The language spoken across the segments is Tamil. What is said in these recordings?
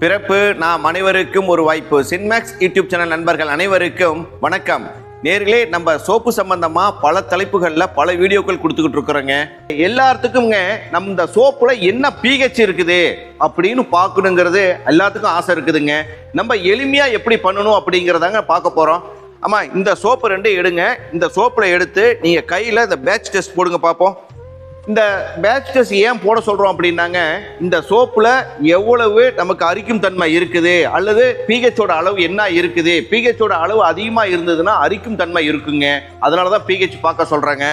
பிறப்பு நாம் அனைவருக்கும் ஒரு வாய்ப்பு. சின்மேக்ஸ் யூடியூப் சேனல் நண்பர்கள் அனைவருக்கும் வணக்கம். நேர்களே நம்ம சோப்பு சம்பந்தமா பல தலைப்புகளில் பல வீடியோக்கள் கொடுத்துக்கிட்டு இருக்கிறோங்க. எல்லாத்துக்கும்ங்க நம்ம இந்த சோப்புல என்ன பிஹெச் இருக்குது அப்படின்னு பார்க்கணுங்கிறது எல்லாத்துக்கும் ஆசை இருக்குதுங்க. நம்ம எளிமையா எப்படி பண்ணணும் அப்படிங்கிறதாங்க பார்க்க போறோம். ஆமா இந்த சோப்பு ரெண்டு எடுங்க. இந்த சோப்புல எடுத்து நீங்க கையில இந்த பேட்ச் டெஸ்ட் போடுங்க பார்ப்போம். இந்த பேட்ச் ஏன் போட சொல்றோம் அப்படின்னாங்க இந்த சோப்புல எவ்வளவு நமக்கு அரிக்கும் தன்மை இருக்குது அல்லது பிஹெச்சோட அளவு என்ன இருக்குது பிஹெச்சோட அளவு அதிகமா இருந்ததுன்னா அரிக்கும் தன்மை இருக்குங்க. அதனால தான் பிஹெச் பார்க்க சொல்றாங்க.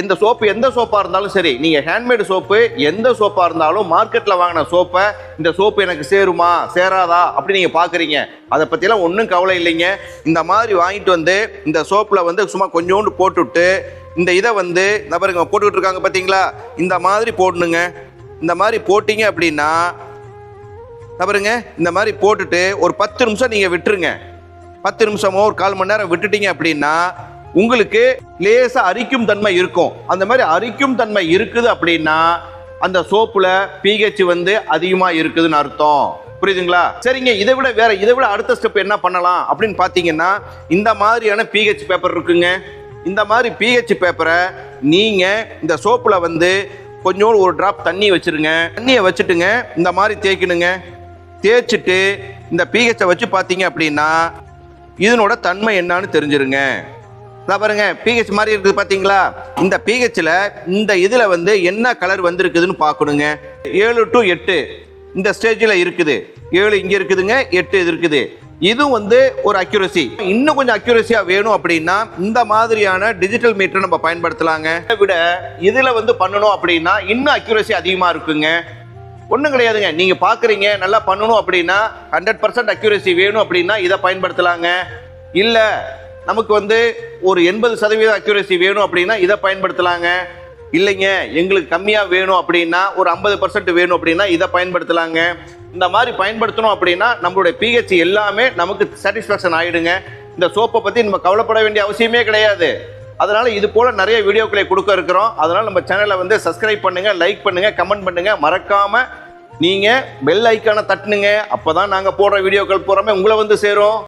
எந்த சோப்பு எந்த சோப்பா இருந்தாலும் சரி நீங்க ஹேண்ட்மேடு சோப்பு எந்த சோப்பா இருந்தாலும் மார்க்கெட்ல வாங்கின சோப்பை இந்த சோப்பு எனக்கு சேருமா சேராதா அப்படி நீங்க பாக்குறீங்க அதை பத்தியெல்லாம் ஒன்றும் கவலை இல்லைங்க. இந்த மாதிரி வாங்கிட்டு வந்து இந்த சோப்புல வந்து சும்மா கொஞ்சோண்டு போட்டுவிட்டு இந்த இதை வந்து இந்த பாருங்க போட்டுக்கிட்டு இருக்காங்க பார்த்தீங்களா இந்த மாதிரி போடணுங்க. இந்த மாதிரி போட்டீங்க அப்படின்னா நபருங்க பாருங்க இந்த மாதிரி போட்டுட்டு ஒரு பத்து நிமிஷம் நீங்கள் விட்டுருங்க. பத்து நிமிஷமோ ஒரு கால் மணி நேரம் விட்டுட்டீங்க அப்படின்னா உங்களுக்கு லேசாக அரிக்கும் தன்மை இருக்கும். அந்த மாதிரி அரிக்கும் தன்மை இருக்குது அப்படின்னா அந்த சோப்புல பிஹெச் வந்து அதிகமாக இருக்குதுன்னு அர்த்தம். புரியுதுங்களா? சரிங்க இதை விட வேற இதை விட அடுத்த ஸ்டெப் என்ன பண்ணலாம் அப்படின்னு பார்த்தீங்கன்னா இந்த மாதிரியான பிஹெச் பேப்பர் இருக்குங்க. இந்த மாதிரி பிஹெச் பேப்பரை நீங்க இந்த சோப்புல வந்து கொஞ்சோண்டு ஒரு டிராப் தண்ணி வச்சிருங்க. தண்ணியை வச்சுட்டுங்க இந்த மாதிரி தேய்க்கணுங்க. தேய்ச்சிட்டு இந்த பிஹெச்சை வச்சு பார்த்தீங்க அப்படின்னா இதனோட தன்மை என்னன்னு தெரிஞ்சிருங்க. அதான் பாருங்க பிஹெச் மாதிரி இருக்குது பார்த்தீங்களா இந்த பிஹெச்சில் இந்த இதில் வந்து என்ன கலர் வந்திருக்குதுன்னு பார்க்கணுங்க ஏழு டு எட்டு இந்த ஸ்டேஜில் இருக்குது. ஏழு இங்கே இருக்குதுங்க எட்டு இது இருக்குது. இதுவும் வந்து ஒரு அக்யூரசி இன்னும் கொஞ்சம் அக்யூரசியா வேணும் அப்படின்னா இந்த மாதிரியான டிஜிட்டல் மீட்டர் நம்ம பயன்படுத்தலாங்க. இதை விட இதுல வந்து பண்ணணும் அப்படின்னா இன்னும் அக்யூரசி அதிகமா இருக்குங்க. ஒன்றும் கிடையாதுங்க. நீங்க பாக்குறீங்க நல்லா பண்ணணும் அப்படின்னா ஹண்ட்ரட் பர்சன்ட் அக்யூரசி வேணும் அப்படின்னா இதை பயன்படுத்தலாங்க. இல்ல நமக்கு வந்து ஒரு எண்பது சதவீத அக்யூரசி வேணும் அப்படின்னா இதை பயன்படுத்தலாங்க. இல்லைங்க எங்களுக்கு கம்மியாக வேணும் அப்படின்னா ஒரு ஐம்பது பர்சன்ட் வேணும் அப்படின்னா இதை பயன்படுத்தலாங்க. இந்த மாதிரி பயன்படுத்தணும் அப்படின்னா நம்மளுடைய பிஹெச் எல்லாமே நமக்கு சாட்டிஸ்ஃபேக்ஷன் ஆயிடுங்க. இந்த சோப்பை பத்தி நம்ம கவலைப்பட வேண்டிய அவசியமே கிடையாது. அதனால இது போல நிறைய வீடியோக்களை கொடுக்க இருக்கிறோம். அதனால நம்ம சேனலை வந்து சப்ஸ்கிரைப் பண்ணுங்க லைக் பண்ணுங்க கமெண்ட் பண்ணுங்க. மறக்காம நீங்க பெல் ஐக்கானை தட்டுனுங்க. அப்பதான் நாங்க போடுற வீடியோக்கள் பூராமே உங்களை வந்து சேரும்.